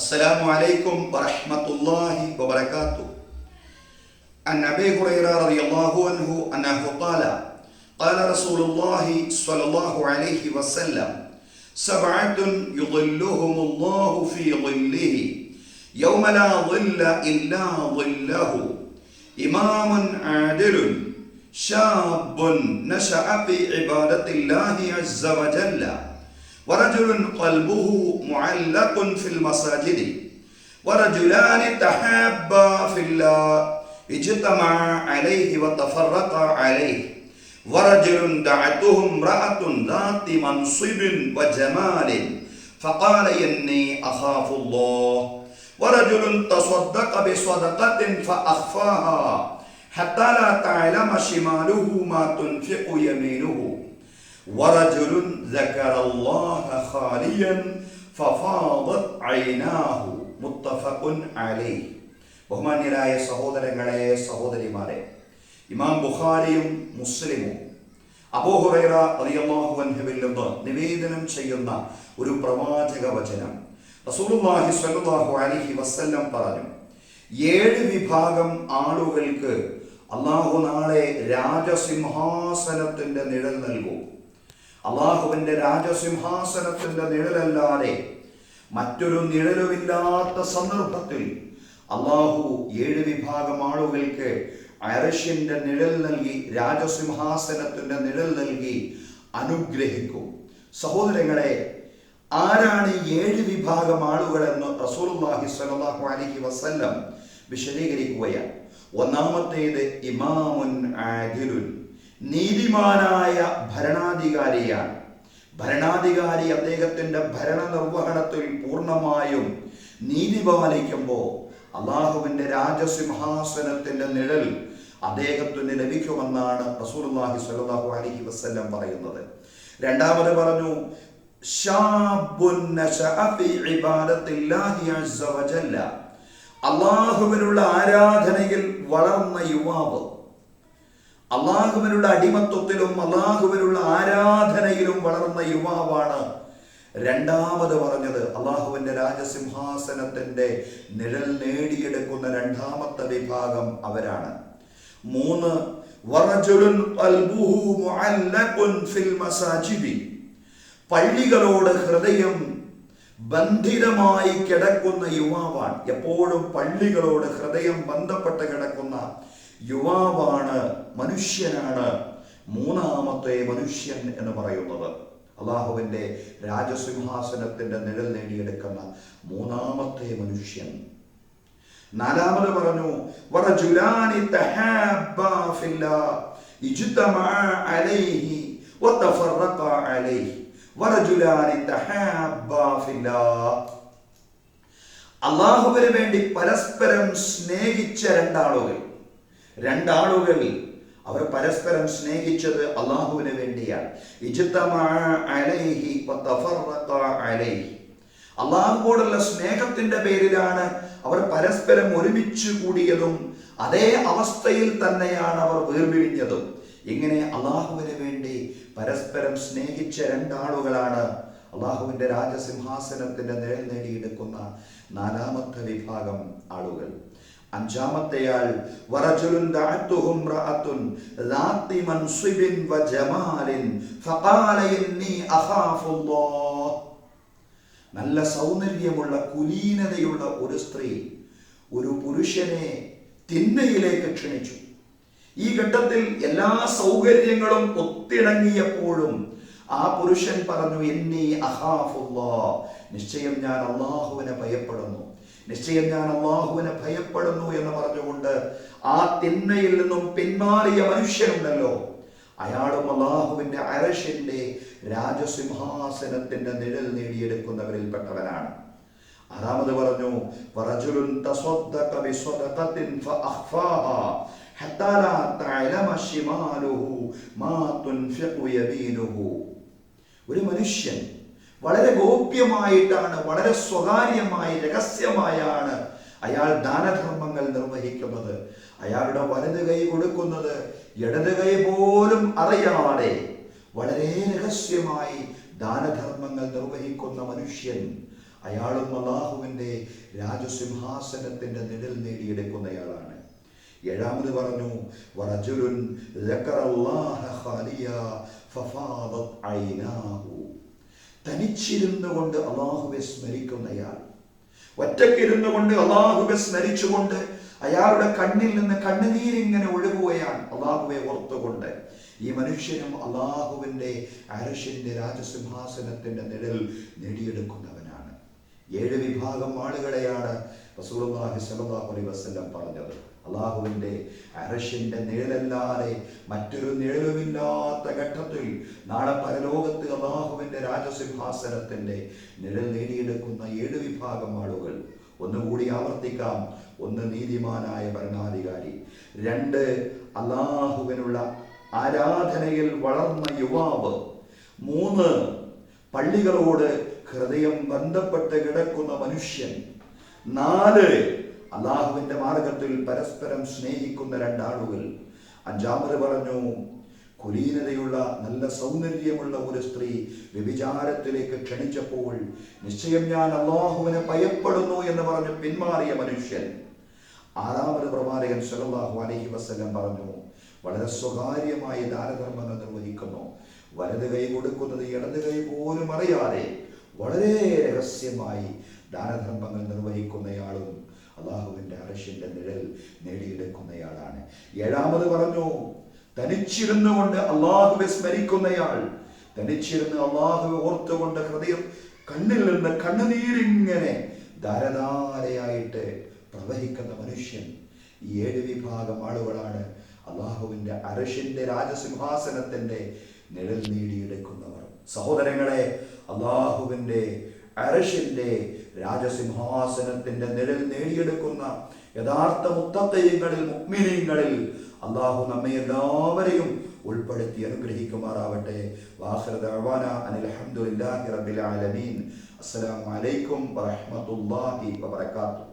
السلام عليكم ورحمة الله وبركاته. عن أبي هريرة رضي الله عنه أنه قال قال رسول الله صلى الله عليه وسلم سبعة يظلهم الله في ظله يوم لا ظل إلا ظله إمام عادل شاب نشأ في عبادة الله عز وجل. ورجل قلبه معلق في المساجد. ورجلان تحابا في الله. اجتمعا عليه وتفرقا عليه. ورجل دعته امرأة ذات منصب وجمال. فقال إني أخاف الله. ورجل تصدق بصدقة فأخفاها. حتى لا تعلم شماله ما تنفق يمينه. ورجل ذكر الله خاليا ففاضت عيناه മുത്തഫഖ് അലൈഹി ബഹുമാന്യരായ സഹോദരങ്ങളെ സഹോദരിമാരെ ഇമാം ബുഖാരിയും മുസ്ലിമും അബൂഹുറൈറ റളിയല്ലാഹു അൻഹുവിൽ നിന്ന് നിവേദനം ചെയ്യുന്ന ഒരു പ്രവാചക വചനം റസൂലുള്ളാഹി സ്വല്ലല്ലാഹു അലൈഹി വസല്ലം പറഞ്ഞു ഏഴ് വിഭാഗം ആളുകൾക്ക് അള്ളാഹു നാളെ രാജസിംഹാസനത്തിന്റെ നിഴൽ നൽകും അള്ളാഹുവിന്റെ രാജസിംഹാസനത്തിന്റെ നിഴലല്ലാതെ മറ്റൊരു നിഴലുമില്ലാത്ത സന്ദർഭത്തിൽ അള്ളാഹു ഏഴ് വിഭാഗം ആളുകൾക്ക് അരഷ്യന്റെ നിഴൽ നൽകി രാജസിംഹാസനത്തിന്റെ നിഴൽ നൽകി അനുഗ്രഹിക്കും. സഹോദരങ്ങളെ ആരാണ് ഏഴ് വിഭാഗം ആളുകൾ എന്ന് റസൂലുള്ളാഹി സ്വല്ലല്ലാഹു അലൈഹി വസല്ലം വിശദീകരിക്കുകയാണ്. ഒന്നാമത്തേത് ഇമാമുൻ ആദിലുൻ. നീതിമാനായ ഭരണാധികാരിയാണ്. ഭരണാധികാരി അദ്ദേഹത്തിന്റെ ഭരണ നിർവഹണത്തിൽ പൂർണമായും നീതി പാലിക്കുമ്പോൾ അള്ളാഹുവിന്റെ രാജസിംഹാസനത്തിന്റെ നിഴൽ അദ്ദേഹത്തിന് ലഭിക്കുമെന്നാണ് റസൂലുള്ളാഹി സ്വല്ലല്ലാഹു അലഹി വസ്ല്ലം പറയുന്നത്. രണ്ടാമത് പറഞ്ഞു അള്ളാഹുവിനുള്ള ആരാധനയിൽ വളർന്ന യുവാവ് അള്ളാഹുവിനുള്ള അടിമത്വത്തിലും അള്ളാഹുവിനുള്ള ആരാധനയിലും വളർന്ന യുവാവാണ്. രണ്ടാമത് പറഞ്ഞത് അള്ളാഹുവിന്റെ രാജസിംഹാസനത്തിന്റെ നിഴൽ നേടിയെടുക്കുന്ന രണ്ടാമത്തെ വിഭാഗം അവരാണ്. മൂന്ന് പള്ളികളോട് ഹൃദയം ബന്ധിതമായി കിടക്കുന്ന യുവാവാണ്. എപ്പോഴും പള്ളികളോട് ഹൃദയം ബന്ധപ്പെട്ട് കിടക്കുന്ന യുവാവാണ് മനുഷ്യനാണ് മൂന്നാമത്തെ മനുഷ്യൻ എന്ന് പറയുന്നത്. അള്ളാഹുവിന്റെ രാജസിംഹാസനത്തിന്റെ നിഴൽ നേടിയെടുക്കുന്ന മൂന്നാമത്തെ മനുഷ്യൻ. നാലാമത് പറഞ്ഞു അള്ളാഹുവിന് വേണ്ടി പരസ്പരം സ്നേഹിച്ച രണ്ടാളുകൾ. രണ്ടാളുകൾ അവർ പരസ്പരം സ്നേഹിച്ചത് അള്ളാഹുവിന് വേണ്ടിയാണ്. അള്ളാഹുവോടുള്ള സ്നേഹത്തിന്റെ പേരിലാണ് അവർ പരസ്പരം ഒരുമിച്ച് കൂടിയതും അതേ അവസ്ഥയിൽ തന്നെയാണ് അവർ വേർപിരിഞ്ഞതും. ഇങ്ങനെ അള്ളാഹുവിന് വേണ്ടി പരസ്പരം സ്നേഹിച്ച രണ്ടാളുകളാണ് അള്ളാഹുവിന്റെ രാജസിംഹാസനത്തിന്റെ നിഴൽ നേടിയെടുക്കുന്ന നാലാമത്തെ വിഭാഗം ആളുകൾ. അഞ്ചാമത്തെയാൾ നല്ല സൗന്ദര്യമുള്ള കുലീനതയുള്ള ഒരു സ്ത്രീ ഒരു പുരുഷനെ തിന്മയിലേക്ക് ക്ഷണിച്ചു. ഈ ഘട്ടത്തിൽ എല്ലാ സൗകര്യങ്ങളും ഒത്തിണങ്ങിയപ്പോഴും ആ പുരുഷൻ പറഞ്ഞു എന്നീ അഹാഫുല്ലാ നിശ്ചയം ഞാൻ അള്ളാഹുവിനെ ഭയപ്പെടുന്നു. നിശ്ചയം ഞാൻ അള്ളാഹുവിനെ ഭയപ്പെടുന്നു എന്ന് പറഞ്ഞുകൊണ്ട് ആ തിന്മയിൽ നിന്നും പിന്മാറിയ മനുഷ്യനുണ്ടല്ലോ. അയാളും അള്ളാഹുവിന്റെ അരശിന്റെ രാജസിംഹാസനത്തിന്റെ നിഴൽ നേടിയെടുക്കുന്നവരിൽപ്പെട്ടവനാണ് ആറാമത് പറഞ്ഞു ഒരു മനുഷ്യൻ വളരെ ഗോപ്യമായിട്ടാണ് വളരെ സ്വകാര്യമായി രഹസ്യമായാണ് അയാൾ ദാനധർമ്മങ്ങൾ നിർവഹിക്കുന്നത്. അയാളുടെ വലത് കൈ കൊടുക്കുന്നത് ഇടത് കൈ പോലും അറിയാതെ വളരെ രഹസ്യമായി ദാനധർമ്മങ്ങൾ നിർവഹിക്കുന്ന മനുഷ്യൻ അയാളും അള്ളാഹുവിന്റെ രാജസിംഹാസനത്തിന്റെ നിഴൽ നേടിയെടുക്കുന്നയാളാണ്. ഏഴാമത് പറഞ്ഞു വറജുലുൻ തനിച്ചിരുന്നു കൊണ്ട് അള്ളാഹുവെ സ്മരിക്കുന്നയാൾ. ഒറ്റക്കിരുന്നു കൊണ്ട് അള്ളാഹുവെ സ്മരിച്ചുകൊണ്ട് അയാളുടെ കണ്ണിൽ നിന്ന് കണ്ണുനീരിങ്ങനെ ഒഴുകുകയാണ് അള്ളാഹുവെ ഓർത്തുകൊണ്ട്. ഈ മനുഷ്യനും അള്ളാഹുവിന്റെ അരശിന്റെ രാജസിംഹാസനത്തിന്റെ നിഴൽ നേടിയെടുക്കുന്നവനാണ്. ഏഴ് വിഭാഗം ആളുകളെയാണ് വസല്ലം പറഞ്ഞത് അള്ളാഹുവിന്റെ അരശിന്റെ നിഴലല്ലാതെ മറ്റൊരു നിഴലുമില്ലാത്ത ഘട്ടത്തിൽ നാളെ പരലോകത്ത് അള്ളാഹുവിന്റെ രാജസിംഹാസനത്തിന്റെ നിഴൽ നേടിയെടുക്കുന്ന ഏഴ് വിഭാഗം ആളുകൾ. ഒന്നുകൂടി ആവർത്തിക്കാം. ഒന്ന് നീതിമാനായ ഭരണാധികാരി രണ്ട് അള്ളാഹുവിനുള്ള ആരാധനയിൽ വളർന്ന യുവാവ് മൂന്ന് പള്ളികളോട് ഹൃദയം ബന്ധപ്പെട്ട് കിടക്കുന്ന മനുഷ്യൻ നാല്. അള്ളാഹുവിന്റെ മാർഗത്തിൽ പരസ്പരം സ്നേഹിക്കുന്ന രണ്ടാളുകൾ. അഞ്ചാമത് പറഞ്ഞു കുലീനതയുള്ള നല്ല സൗന്ദര്യമുള്ള ഒരു സ്ത്രീ വ്യഭിചാരത്തിലേക്ക് ക്ഷണിച്ചപ്പോൾ നിശ്ചയം ഞാൻ അള്ളാഹുവിനെ ഭയപ്പെടുന്നു എന്ന് പറഞ്ഞ് പിന്മാറിയ മനുഷ്യൻ. ആറാമത് പ്രവാചകൻ സലാഹു അലഹി വസ്ലം പറഞ്ഞു വളരെ സ്വകാര്യമായി ദാനധർമ്മങ്ങൾ നിർവഹിക്കുന്നു. വലത് കൈ കൊടുക്കുന്നത് ഇടത് കൈ പോലും അറിയാതെ വളരെ രഹസ്യമായി ദാനധർമ്മങ്ങൾ നിർവഹിക്കുന്നയാളും അള്ളാഹുവിന്റെ അറഷിന്റെ നിഴൽ നേടിയെടുക്കുന്നയാളാണ്. ഏഴാമത് പറഞ്ഞു തനിച്ചിരുന്നു കൊണ്ട് അള്ളാഹുവെ സ്മരിക്കുന്നയാൾ. തനിച്ചിരുന്ന് അള്ളാഹുവെ ഓർത്തുകൊണ്ട് ഹൃദയം കണ്ണിൽ നിന്ന് കണ്ണുനീരിങ്ങനെ ധാരധാരയായിട്ട് പ്രവഹിക്കുന്ന മനുഷ്യൻ ഈ ഏഴ് വിഭാഗം ആളുകളാണ്. അള്ളാഹുവിന്റെ അരഷിന്റെ രാജസിംഹാസനത്തിന്റെ നിഴൽ നേടിയെടുക്കുന്നവർ. സഹോദരങ്ങളെ അള്ളാഹുവിന്റെ അരഷിന്റെ രാജസിംഹാസനത്തിന്റെ നിഴൽ നേടിയെടുക്കുന്ന യഥാർത്ഥ മുത്തത്തയ്യങ്ങളിൽ മുക്മിനീങ്ങളിൽ അള്ളാഹു നമ്മെ എല്ലാവരെയും ഉൾപ്പെടുത്തി അനുഗ്രഹിക്കുമാറാവട്ടെ. വാഹൃദ അനിൽ അൽഹംദുലില്ലാഹി റബ്ബിൽ ആലമീൻ. അസ്സലാമു അലൈക്കും വറഹ്മത്തുള്ളാഹി വബറകാതുഹു.